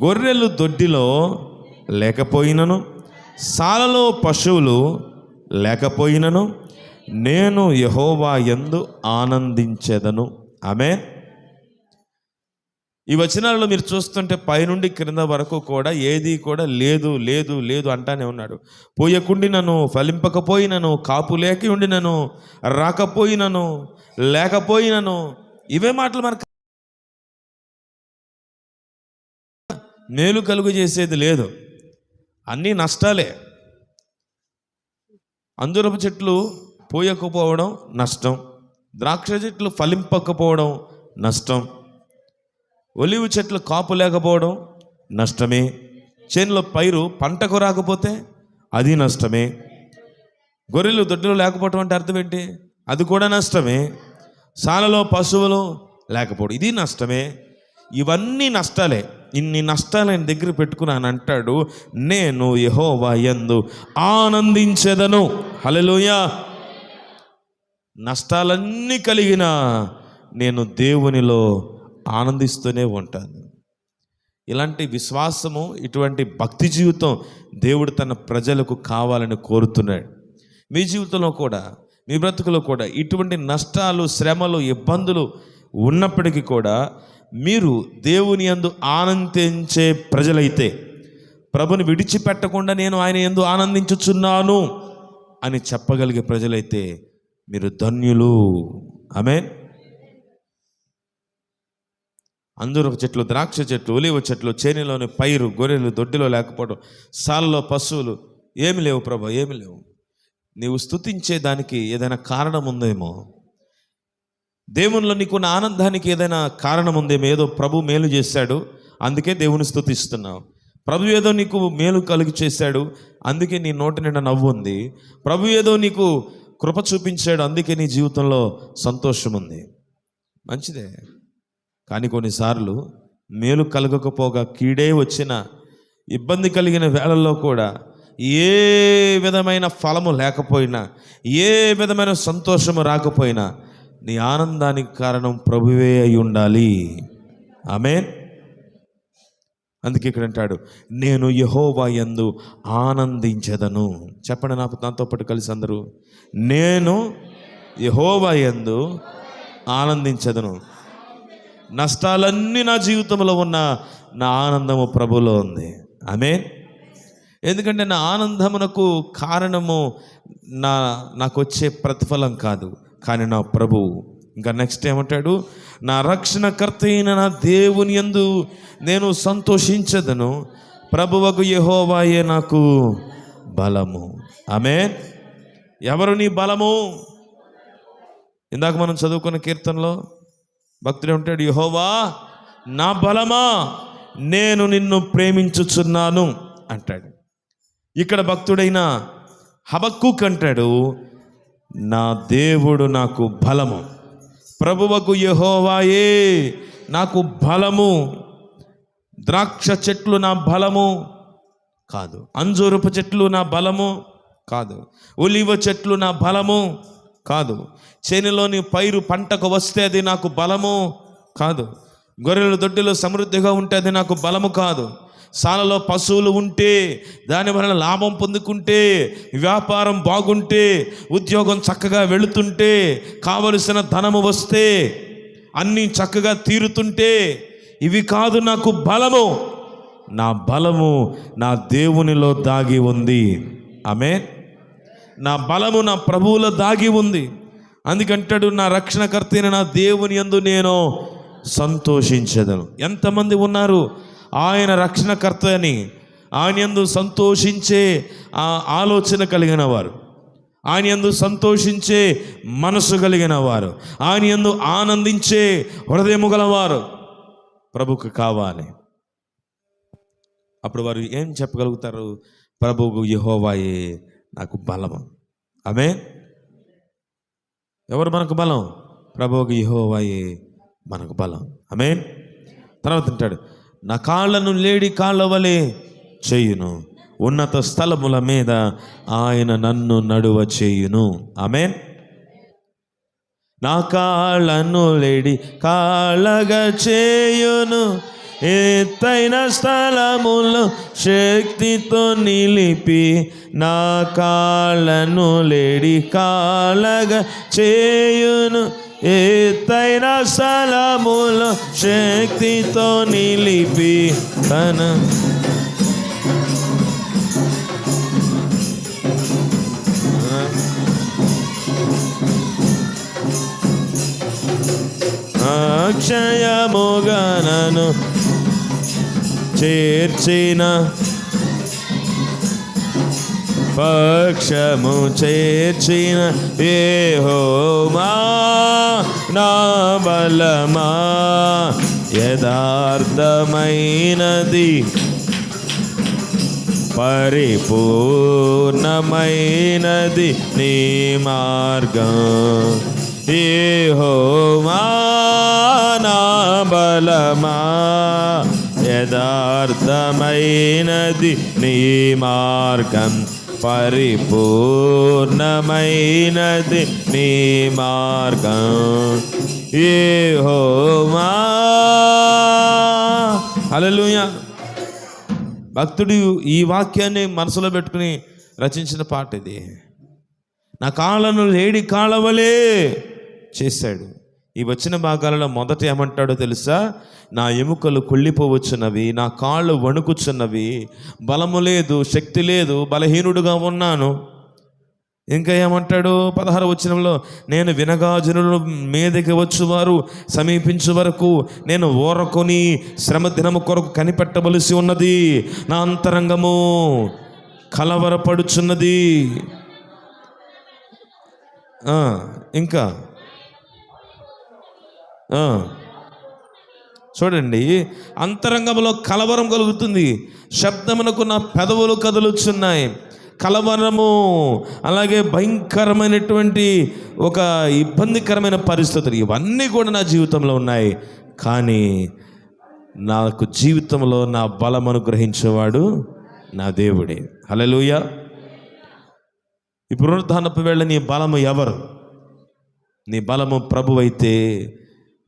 గొర్రెలు దొడ్డిలో లేకపోయినను సాలలో పశువులు లేకపోయినను నేను యహోవా ఎందు ఆనందించెదను. ఆమె ఈ వచనాలలో మీరు చూస్తుంటే పైనుండి క్రింద వరకు కూడా ఏది కూడా లేదు లేదు లేదు అంటానే ఉన్నాడు. పోయకుండినను ఫలింపకపోయినను కాపు లేక ఉండినను రాకపోయినను లేకపోయినను ఇవే మాటలు మనకు మేలు కలుగు చేసేది లేదు. అన్నీ నష్టాలే. అంజురపు చెట్లు పోయకపోవడం నష్టం. ద్రాక్ష చెట్లు ఫలింపకపోవడం నష్టం. ఒలివు చెట్లు కాపు లేకపోవడం నష్టమే. చేనులో పైరు పంటకు రాకపోతే అది నష్టమే. గొర్రెలు దొడ్డులు లేకపోవడం అంటే అర్థం ఏంటి? అది కూడా నష్టమే. సాలలో పశువులు లేకపోవడం ఇది నష్టమే. ఇవన్నీ నష్టాలే. ఇన్ని నష్టాలు ఆయన దగ్గర పెట్టుకున్నాను అంటాడు నేను యహోవా యందు ఆనందించెదను. హల్లెలూయా. నష్టాలన్నీ కలిగిన నేను దేవునిలో ఆనందిస్తూనే ఉంటాను. ఇలాంటి విశ్వాసము ఇటువంటి భక్తి జీవితం దేవుడు తన ప్రజలకు కావాలని కోరుతున్నాడు. మీ జీవితంలో కూడా మీ బ్రతుకులో కూడా ఇటువంటి నష్టాలు శ్రమలు ఇబ్బందులు ఉన్నప్పటికీ కూడా మీరు దేవుని ఎందు ఆనందించే ప్రజలైతే ప్రభుని విడిచిపెట్టకుండా నేను ఆయన ఎందు ఆనందించుచున్నాను అని చెప్పగలిగే ప్రజలైతే మీరు ధన్యులు. ఆమె అందరూ చెట్లు ద్రాక్ష చెట్లు ఒలివ చెట్లు చేనిలోని పైరు గొర్రెలు దొడ్డిలో లేకపోవడం సాల్లో పశువులు ఏమి లేవు ప్రభా ఏమి లేవు. నీవు స్తుతించే దానికి ఏదైనా కారణం ఉందేమో? దేవునిలో నీకున్న ఆనందానికి ఏదైనా కారణం ఉందేమో ఏదో ప్రభు మేలు చేశాడు అందుకే దేవుని స్థుతిస్తున్నావు ప్రభు ఏదో నీకు మేలు కలుగు చేశాడు అందుకే నీ నోటి నిండా నవ్వు ఉంది. ప్రభు ఏదో నీకు కృప చూపించాడు అందుకే నీ జీవితంలో సంతోషం ఉంది. మంచిదే. కానీ కొన్నిసార్లు మేలు కలగకపోగా కీడే వచ్చిన ఇబ్బంది కలిగిన వేళల్లో కూడా ఏ విధమైన ఫలము లేకపోయినా ఏ విధమైన సంతోషము రాకపోయినా నీ ఆనందానికి కారణం ప్రభువే అయి ఉండాలి. ఆమె అందుకే ఇక్కడ అంటాడు నేను యహోవా యందు ఆనందించదను. చెప్పండి నాకు నాతో పాటు కలిసి అందరూ నేను యహోవా యందు ఆనందించదను. నష్టాలన్నీ నా జీవితంలో ఉన్న నా ఆనందము ప్రభులో ఉంది. ఆమె ఎందుకంటే నా ఆనందమునకు కారణము నా నాకు వచ్చే ప్రతిఫలం కాదు. కానీ నా ప్రభువు ఇంకా నెక్స్ట్ ఏమంటాడు? నా రక్షణకర్త అయిన నా దేవుని ఎందు నేను సంతోషించదను. ప్రభువకు యహోవాయే నాకు బలము. ఆమె ఎవరు నీ బలము? ఇందాక మనం చదువుకున్న కీర్తనలో భక్తుడే ఉంటాడు యహోవా నా బలమా? నేను నిన్ను ప్రేమించుచున్నాను అంటాడు. ఇక్కడ భక్తుడైన హబక్కు అంటాడు నా దేవుడు నాకు బలము. ప్రభువకు యహోవాయే నాకు బలము. ద్రాక్ష చెట్లు నా బలము కాదు. అంజూరపు చెట్లు నా బలము కాదు. ఒలివ చెట్లు నా బలము కాదు. చేనులోని పైరు పంటకు వస్తే అది నాకు బలము కాదు. గొర్రెల దొడ్డిలో సమృద్ధిగా ఉంటే అది నాకు బలము కాదు. సాలలో పశువులు ఉంటే దాని వలన లాభం పొందుకుంటే వ్యాపారం బాగుంటే ఉద్యోగం చక్కగా వెళుతుంటే కావలసిన ధనము వస్తే అన్నీ చక్కగా తీరుతుంటే ఇవి కాదు నాకు బలము. నా బలము నా దేవునిలో దాగి ఉంది. ఆమె నా బలము నా ప్రభువులో దాగి ఉంది. అందుకంటాడు నా రక్షణకర్తైన నా దేవుని యందు నేను సంతోషించదను. ఎంతమంది ఉన్నారు? ఆయన రక్షణకర్త అని ఆయన ఎందు సంతోషించే ఆ ఆలోచన కలిగిన వారు. ఆయన ఎందు సంతోషించే మనసు కలిగిన వారు. ఆయన యందు ఆనందించే హృదయము గలవారు ప్రభుకు కావాలి. అప్పుడు వారు ఏం చెప్పగలుగుతారు? ప్రభువు యహోవాయే నాకు బలము. ఆమె ఎవరు మనకు బలం? ప్రభువుకు యహోవాయే మనకు బలం. ఆమె తర్వాత అంటాడు నా కాళ్ళను లేడి కాళ్ళ వలె చేయును. ఉన్నత స్థలముల మీద ఆయన నన్ను నడువ చేయును. ఆమె నా కాళ్ళను లేడి కాళ్ళగా చేయును. ఎత్తైన స్థలములో శక్తితో నిలిపి నా కాళ్ళను లేడి కాలగా చేయును. ఎత్తైన స్థలములో శక్తితో నిలిపి తన అక్షయముగనను చేర్చిన పక్షము చేర్చిన ఏహోమా నా బలమా యథార్థమైనది పరిపూర్ణమైనది నీ మార్గం. ఏహోమా నా బలమా యథార్థమైనది నీ మార్గం పరిపూర్ణమైనది నీ మార్గం. ఏ హోమా అలలుయ భక్తుడు ఈ వాక్యాన్ని మనసులో పెట్టుకుని రచించిన పాట ఇది. నా కాళ్ళను లేడి కాలవలే చేశాడు. ఈ వచ్చిన భాగాలలో మొదట ఏమంటాడో తెలుసా? నా ఎముకలు కుళ్ళిపోవచ్చున్నవి నా కాళ్ళు వణుకుచున్నవి బలము లేదు శక్తి లేదు బలహీనుడుగా ఉన్నాను. ఇంకా ఏమంటాడు? పదహారు వచనంలో నేను వినగాజనుల మీదకి వచ్చువారు సమీపించు వరకు నేను ఓరకొని శ్రమ దినము కొరకు కనిపెట్టవలసి ఉన్నది. నా అంతరంగము కలవరపడుచున్నది. ఇంకా చూడండి అంతరంగంలో కలవరం కలుగుతుంది. శబ్దమునకు నా పెదవులు కదులుచున్నాయి. కలవరము అలాగే భయంకరమైనటువంటి ఒక ఇబ్బందికరమైన పరిస్థితులు ఇవన్నీ కూడా నా జీవితంలో ఉన్నాయి. కానీ నాకు జీవితంలో నా బలం అనుగ్రహించేవాడు నా దేవుడే. హలలుయ ఈ పునరుద్ధానపు వేళ నీ బలము ఎవరు? నీ బలము ప్రభు అయితే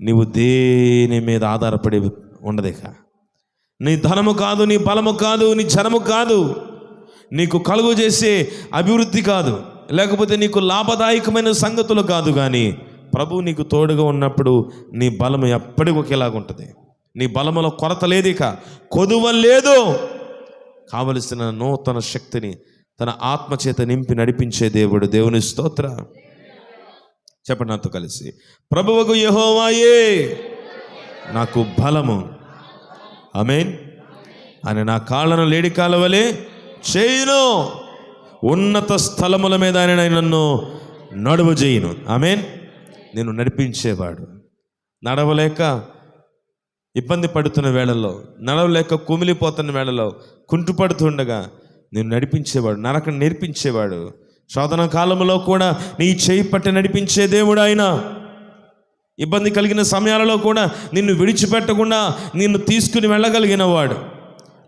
నీవు దేని మీద ఆధారపడి ఉండదేక? నీ ధనము కాదు నీ బలము కాదు నీ జనము కాదు. నీకు కలుగు చేసే అభివృద్ధి కాదు. లేకపోతే నీకు లాభదాయకమైన సంగతులు కాదు కానీ ప్రభు నీకు తోడుగా ఉన్నప్పుడు నీ బలము ఎప్పటికీ ఒకేలాగా ఉంటుంది. నీ బలములో కొరత లేదు ఇక కొదువ లేదు. కావలసిన నూతన శక్తిని తన ఆత్మచేత నింపి నడిపించే దేవుడు దేవుని స్తోత్ర. చెప్పండి నాతో కలిసి ప్రభువకు యహోవాయే నాకు బలము. అమేన్ అని నా కాళ్ళను లేడి కాలవలే చేయును. ఉన్నత స్థలముల మీద ఆయన నన్ను నడువు చేయను. ఆమెన్. నేను నడిపించేవాడు. నడవలేక ఇబ్బంది పడుతున్న వేళలో నడవలేక కుమిలిపోతున్న వేళలో కుంటుపడుతుండగా నేను నడిపించేవాడు నరక నేర్పించేవాడు. శోధన కాలంలో కూడా నీ చేయి పట్టి నడిపించే దేవుడు ఆయన. ఇబ్బంది కలిగిన సమయాలలో కూడా నిన్ను విడిచిపెట్టకుండా నిన్ను తీసుకుని వెళ్ళగలిగిన వాడు.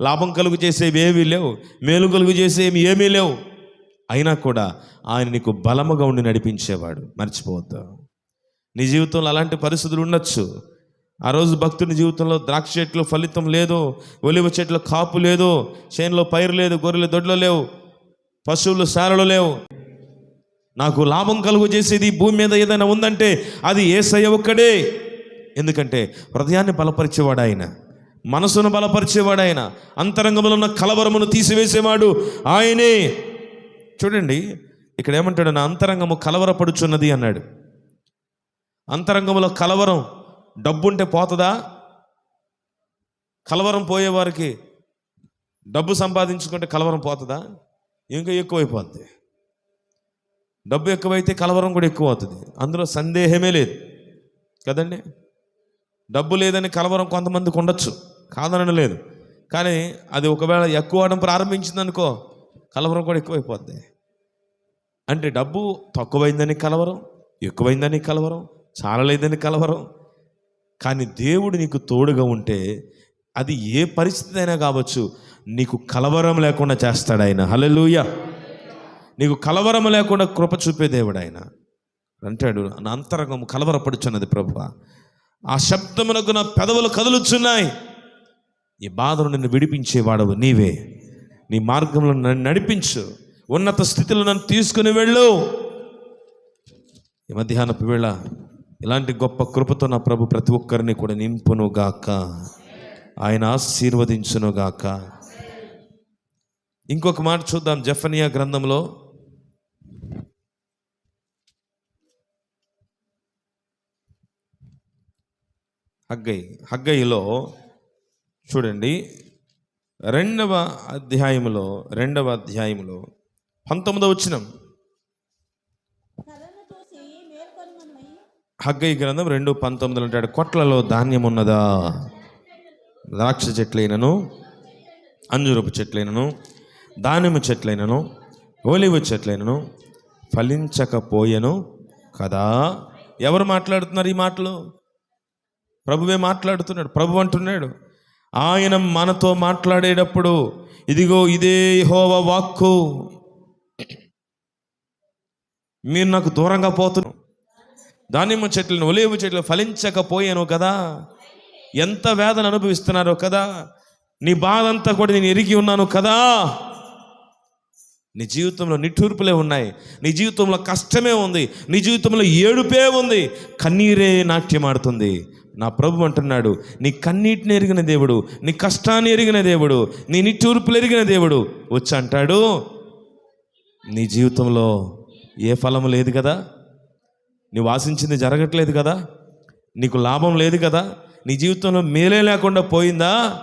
లాభం కలుగు చేసేవి ఏమీ లేవు మేలు కలుగు చేసేవి ఏమీ లేవు. అయినా కూడా ఆయన నీకు బలముగా ఉండి నడిపించేవాడు. మర్చిపోవద్దు. నీ జీవితంలో అలాంటి పరిస్థితులు ఉండొచ్చు. ఆ రోజు భక్తుని జీవితంలో ద్రాక్ష చెట్లు ఫలితం లేదు ఒలివ చెట్లు కాపు లేదు చేనులో పైరు లేదు గొర్రెలు దొడ్లు లేవు. పశువులు సారలు లేవు. నాకు లాభం కలుగు చేసేది భూమి మీద ఏదైనా ఉందంటే అది ఏసయ్య ఒక్కడే. ఎందుకంటే హృదయాన్ని బలపరిచేవాడు ఆయన మనసును బలపరిచేవాడు ఆయన అంతరంగంలో ఉన్న కలవరమును తీసివేసేవాడు ఆయనే. చూడండి ఇక్కడ ఏమంటాడు నా అంతరంగము కలవరపడుచున్నది అన్నాడు. అంతరంగంలో కలవరం డబ్బుంటే పోతుందా? కలవరం పోయేవారికి డబ్బు సంపాదించుకుంటే కలవరం పోతుందా? ఇంకా ఎక్కువైపోద్ది. డబ్బు ఎక్కువైతే కలవరం కూడా ఎక్కువ అవుతుంది అందులో సందేహమే లేదు. కదండి? డబ్బు లేదని కలవరం కొంతమందికి ఉండొచ్చు. కాదనడం లేదు. కానీ అది ఒకవేళ ఎక్కువ అవడం ప్రారంభించింది అనుకో కలవరం కూడా ఎక్కువైపోద్ది. అంటే డబ్బు తక్కువైందని కలవరం ఎక్కువైందని కలవరం చాలలేదని కలవరం. కానీ దేవుడు నీకు తోడుగా ఉంటే అది ఏ పరిస్థితి అయినా కావచ్చు. నీకు కలవరం లేకుండా చేస్తాడు ఆయన హలలుయ నీకు కలవరం లేకుండా కృప చూపే దేవుడు ఆయన అంటాడు నా అంతరంగం కలవరపడుచున్నది ప్రభు ఆ శబ్దమునకు నా పెదవులు కదులుచున్నాయి. ఈ బాధను నిన్ను విడిపించేవాడవు నీవే. నీ మార్గంలో నన్ను నడిపించు. ఉన్నత స్థితిలో నన్ను తీసుకుని వెళ్ళు. ఈ మధ్యాహ్నపు వేళ ఇలాంటి గొప్ప కృపతో నా ప్రభు ప్రతి ఒక్కరిని కూడా నింపును గాక ఆయన ఆశీర్వదించును గాక ఇంకొక మాట చూద్దాం జఫనియా గ్రంథంలో. హగ్గై హగ్గయిలో చూడండి రెండవ అధ్యాయములో రెండవ అధ్యాయములో పంతొమ్మిదవ వచ్చినం హగ్గై గ్రంథం రెండు పంతొమ్మిదిలో అంటాడు కొట్లలో ధాన్యం ఉన్నదా ద్రాక్ష చెట్లైనను అంజురపు చెట్లైనను దానిమ్మ చెట్లైనను ఓలివ చెట్లైనను ఫలించకపోయెను కదా. ఎవరు మాట్లాడుతున్నారు ఈ మాటలు? ప్రభువే మాట్లాడుతున్నాడు. ప్రభు అంటున్నాడు ఆయన మనతో మాట్లాడేటప్పుడు ఇదిగో ఇదే హోవ వాక్కు. మీరు నాకు దూరంగా పోతున్నారు దానిమ్మ చెట్లను ఒలేవు చెట్లు ఫలించకపోయాను కదా. ఎంత వేదన అనుభవిస్తున్నారో కదా. నీ బాధ అంతా కూడా నేను ఎరిగి ఉన్నాను కదా. నీ జీవితంలో నిట్టూర్పులే ఉన్నాయి. నీ జీవితంలో కష్టమే ఉంది. నీ జీవితంలో ఏడుపే ఉంది. కన్నీరే నాట్యమాడుతుంది. నా ప్రభు అంటున్నాడు నీ కన్నీటిని ఎరిగిన దేవుడు నీ కష్టాన్ని ఎరిగిన దేవుడు నీ నిట్టూర్పులు ఎరిగిన దేవుడు వచ్చి అంటాడు. నీ జీవితంలో ఏ ఫలము లేదు కదా? నీవు ఆశించింది జరగట్లేదు కదా? నీకు లాభం లేదు కదా? నీ జీవితంలో మేలే లేకుండా పోయిందా?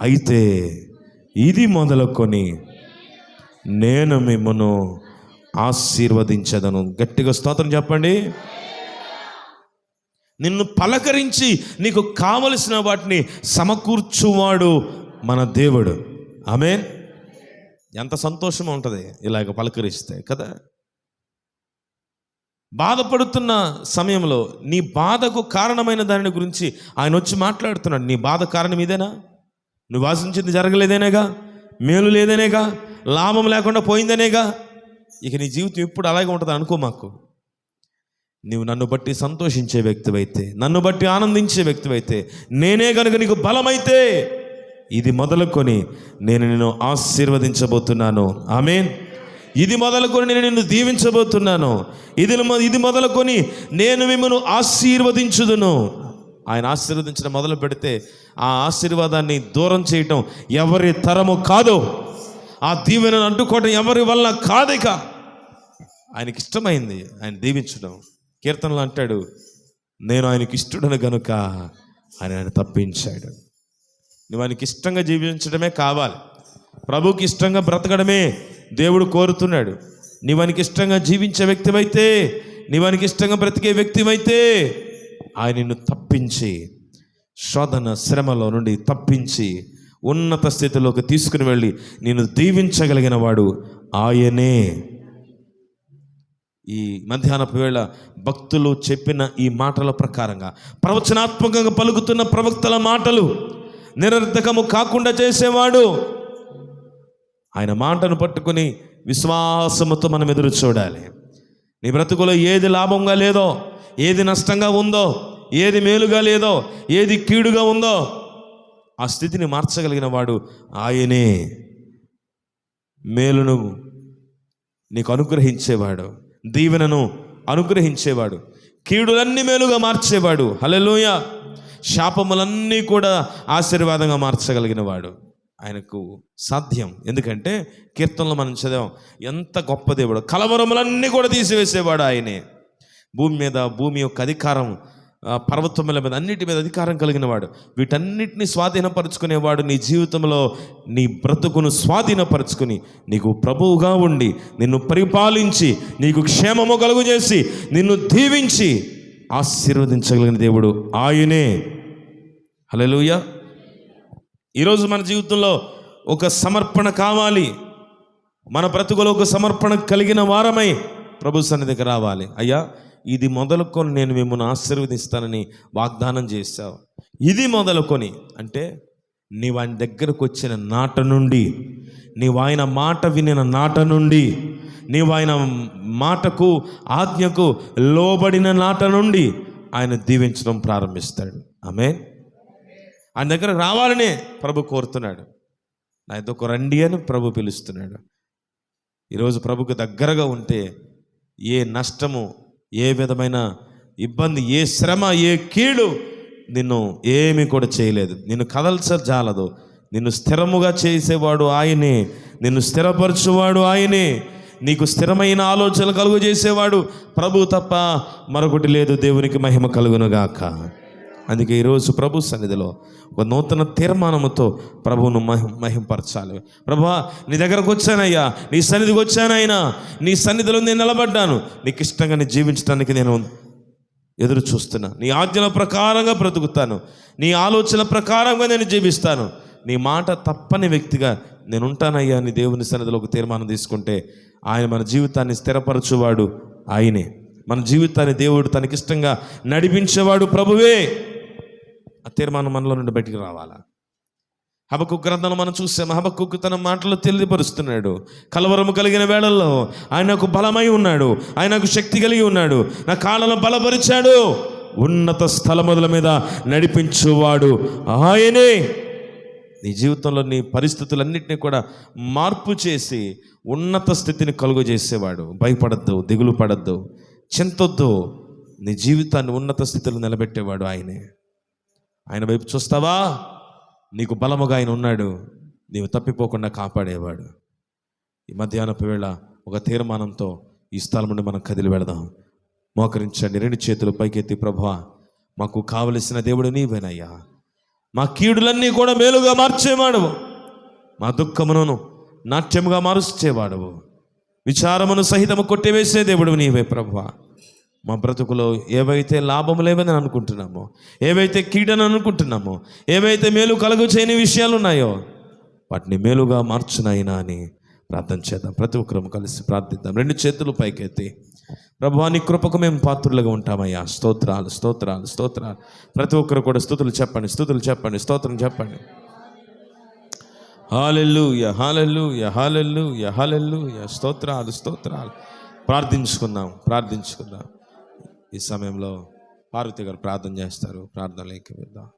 అయితే ఇది మొదలుకొని నేను మిమ్మను ఆశీర్వదించదను. గట్టిగా స్తోత్రం చెప్పండి. నిన్ను పలకరించి నీకు కావలసిన వాటిని సమకూర్చువాడు మన దేవుడు. ఆమెన్. ఎంత సంతోషం ఉంటుంది ఇలాగ పలకరిస్తే కదా. బాధపడుతున్న సమయంలో నీ బాధకు కారణమైన దానిని గురించి ఆయన వచ్చి మాట్లాడుతున్నాడు. నీ బాధ కారణం ఇదేనా? నువ్వు ఆశించింది జరగలేదేనేగా? మేలు లేదేనేగా? లాభం లేకుండా పోయిందనేగా? ఇక నీ జీవితం ఎప్పుడు అలాగే ఉంటుంది అనుకో మాకు. నీవు నన్ను బట్టి సంతోషించే వ్యక్తివైతే నన్ను బట్టి ఆనందించే వ్యక్తివైతే నేనే కనుక నీకు బలమైతే ఇది మొదలుకొని నేను నిన్ను ఆశీర్వదించబోతున్నాను. ఆమెన్. ఇది మొదలుకొని నేను నిన్ను దీవించబోతున్నాను. ఇది ఇది మొదలుకొని నేను మిమ్మల్ని ఆశీర్వదించుదును. ఆయన ఆశీర్వదించడం మొదలు పెడితే ఆ ఆశీర్వాదాన్ని దూరం చేయటం ఎవరి తరము కాదు. ఆ దీవెనను అడ్డుకోవటం ఎవరి వల్ల కాదిక? ఆయనకి ఇష్టమైంది ఆయన దీవించడం. కీర్తనలు అంటాడు నేను ఆయనకి ఇష్టడను గనుక ఆయన ఆయన తప్పించాడు. నువ్వు ఆయనకి ఇష్టంగా జీవించడమే కావాలి. ప్రభుకి ఇష్టంగా బ్రతకడమే దేవుడు కోరుతున్నాడు. నీవానికి ఇష్టంగా జీవించే వ్యక్తివైతే నీవానికి ఇష్టంగా బ్రతికే వ్యక్తివైతే ఆయన నిన్ను తప్పించి శోధన శ్రమలో నుండి తప్పించి ఉన్నత స్థితిలోకి తీసుకుని వెళ్ళి నేను దీవించగలిగిన వాడు ఆయనే. ఈ మధ్యాహ్నపు వేళ భక్తులు చెప్పిన ఈ మాటల ప్రకారంగా ప్రవచనాత్మకంగా పలుకుతున్న ప్రవక్తల మాటలు నిరర్ధకము కాకుండా చేసేవాడు. ఆయన మాటను పట్టుకొని విశ్వాసముతో మనం ఎదురు చూడాలి. నీ బ్రతుకులో ఏది లాభంగా లేదో ఏది నష్టంగా ఉందో ఏది మేలుగా లేదో ఏది కీడుగా ఉందో ఆ స్థితిని మార్చగలిగిన వాడు ఆయనే. మేలును నీకు అనుగ్రహించేవాడు దీవెనను అనుగ్రహించేవాడు కీడులన్నీ మేలుగా మార్చేవాడు. హల్లెలూయ. శాపములన్నీ కూడా ఆశీర్వాదంగా మార్చగలిగిన వాడు ఆయనకు సాధ్యం. ఎందుకంటే కీర్తనలో మనం చదివాం ఎంత గొప్ప దేవుడు. కలవరములన్నీ కూడా తీసివేసేవాడు ఆయనే. భూమి మీద భూమి యొక్క అధికారం పర్వతముల మీద అన్నిటి మీద అధికారం కలిగిన వాడు వీటన్నిటిని స్వాధీనపరుచుకునేవాడు నీ జీవితంలో నీ బ్రతుకును స్వాధీనపరుచుకుని నీకు ప్రభువుగా ఉండి నిన్ను పరిపాలించి నీకు క్షేమము కలుగు చేసి నిన్ను దీవించి ఆశీర్వదించగలిగిన దేవుడు ఆయనే. హలోయ ఈరోజు మన జీవితంలో ఒక సమర్పణ కావాలి. మన బ్రతుకులో ఒక సమర్పణ కలిగిన వారమై ప్రభు సన్నిధికి రావాలి. అయ్యా ఇది మొదలుకొని నేను మిమ్మల్ని ఆశీర్వదిస్తానని వాగ్దానం చేశావు. ఇది మొదలుకొని అంటే నీవు ఆయన దగ్గరకు వచ్చిన నాట నుండి నీవు ఆయన మాట వినిన నాట నుండి నీవు ఆయన మాటకు ఆజ్ఞకు లోబడిన నాట నుండి ఆయన దీవించడం ప్రారంభిస్తాడు. ఆమె ఆయన దగ్గర రావాలనే ప్రభు కోరుతున్నాడు. నా ఇద్దరు రండి అని ప్రభు పిలుస్తున్నాడు. ఈరోజు ప్రభుకు దగ్గరగా ఉంటే ఏ నష్టము ఏ విధమైన ఇబ్బంది ఏ శ్రమ ఏ కీడు నిన్ను ఏమీ కూడా చేయలేదు. నిన్ను కదల్చజాలదు నిన్ను స్థిరముగా చేసేవాడు ఆయనే. నిన్ను స్థిరపరచువాడు ఆయనే. నీకు స్థిరమైన ఆలోచనలు కలుగు చేసేవాడు ప్రభు తప్ప మరొకటి లేదు. దేవునికి మహిమ కలుగునుగాక. అందుకే ఈరోజు ప్రభు సన్నిధిలో ఒక నూతన తీర్మానముతో ప్రభువును మహి మహింపరచాలి. ప్రభా నీ దగ్గరకు వచ్చానయ్యా నీ సన్నిధికి వచ్చానైనా నీ సన్నిధిలో నేను నిలబడ్డాను. నీకు ఇష్టంగా నేను జీవించడానికి నేను ఎదురు చూస్తున్నా. నీ ఆజ్ఞల ప్రకారంగా బ్రతుకుతాను. నీ ఆలోచన ప్రకారంగా నేను జీవిస్తాను. నీ మాట తప్పని వ్యక్తిగా నేను ఉంటానయ్యా నీ దేవుని సన్నిధిలో ఒక తీర్మానం తీసుకుంటే ఆయన మన జీవితాన్ని స్థిరపరచువాడు ఆయనే. మన జీవితాన్ని దేవుడు తనకిష్టంగా నడిపించేవాడు ప్రభువే. ఆ తీర్మానం మనలో నుండి బయటికి రావాలా? హబకు గ్రంథంలో మనం చూసాం హబకుక్కు తన మాటలు తెలియపరుస్తున్నాడు. కలవరము కలిగిన వేళల్లో ఆయనకు బలమై ఉన్నాడు ఆయనకు శక్తి కలిగి ఉన్నాడు నా కాళ్ళను బలపరిచాడు. ఉన్నత స్థలముల మీద నడిపించువాడు ఆయనే. నీ జీవితంలో నీ పరిస్థితులన్నింటినీ కూడా మార్పు చేసి ఉన్నత స్థితిని కలుగు చేసేవాడు. భయపడద్దు దిగులు పడద్దు చింతొద్దు. నీ జీవితాన్ని ఉన్నత స్థితిలో నిలబెట్టేవాడు ఆయనే. ఆయన వైపు చూస్తావా? నీకు బలముగా ఆయన ఉన్నాడు. నీవు తప్పిపోకుండా కాపాడేవాడు. ఈ మధ్యాహ్నపు వేళ ఒక తీర్మానంతో ఈ స్థలం నుండి మనం కదిలి వెళదాం. మోకరించండి. రెండు చేతులు పైకెత్తి ప్రభా మాకు కావలసిన దేవుడు నీవేనయ్యా. మా కీడులన్నీ కూడా మేలుగా మార్చేవాడువు. మా దుఃఖమును నాట్యముగా మారుచేవాడువు విచారమును సహితము కొట్టివేసే దేవుడు నీవే ప్రభా మా బ్రతుకులో ఏవైతే లాభం లేవని అనుకుంటున్నామో ఏవైతే కీడని అనుకుంటున్నామో ఏవైతే మేలు కలుగు చేయని విషయాలు ఉన్నాయో వాటిని మేలుగా మార్చునైనా అని ప్రార్థన చేద్దాం. ప్రతి ఒక్కరూ కలిసి ప్రార్థిద్దాం. రెండు చేతులు పైకెత్తి ప్రభా నీ కృపకు మేము పాత్రులుగా ఉంటామయ్యా. స్తోత్రాలు స్తోత్రాలు స్తోత్రాలు. ప్రతి ఒక్కరు కూడా స్థుతులు చెప్పండి స్థుతులు చెప్పండి స్తోత్రం చెప్పండి. హాలెల్లు యహాలెల్లు యహాలెల్లు యహాలెల్లు స్తోత్రాలు స్తోత్రాలు. ప్రార్థించుకుందాం ప్రార్థించుకుందాం. ఈ సమయంలో పార్వతి గారు ప్రార్థన చేస్తారు. ప్రార్థనలోకి వెళ్దాం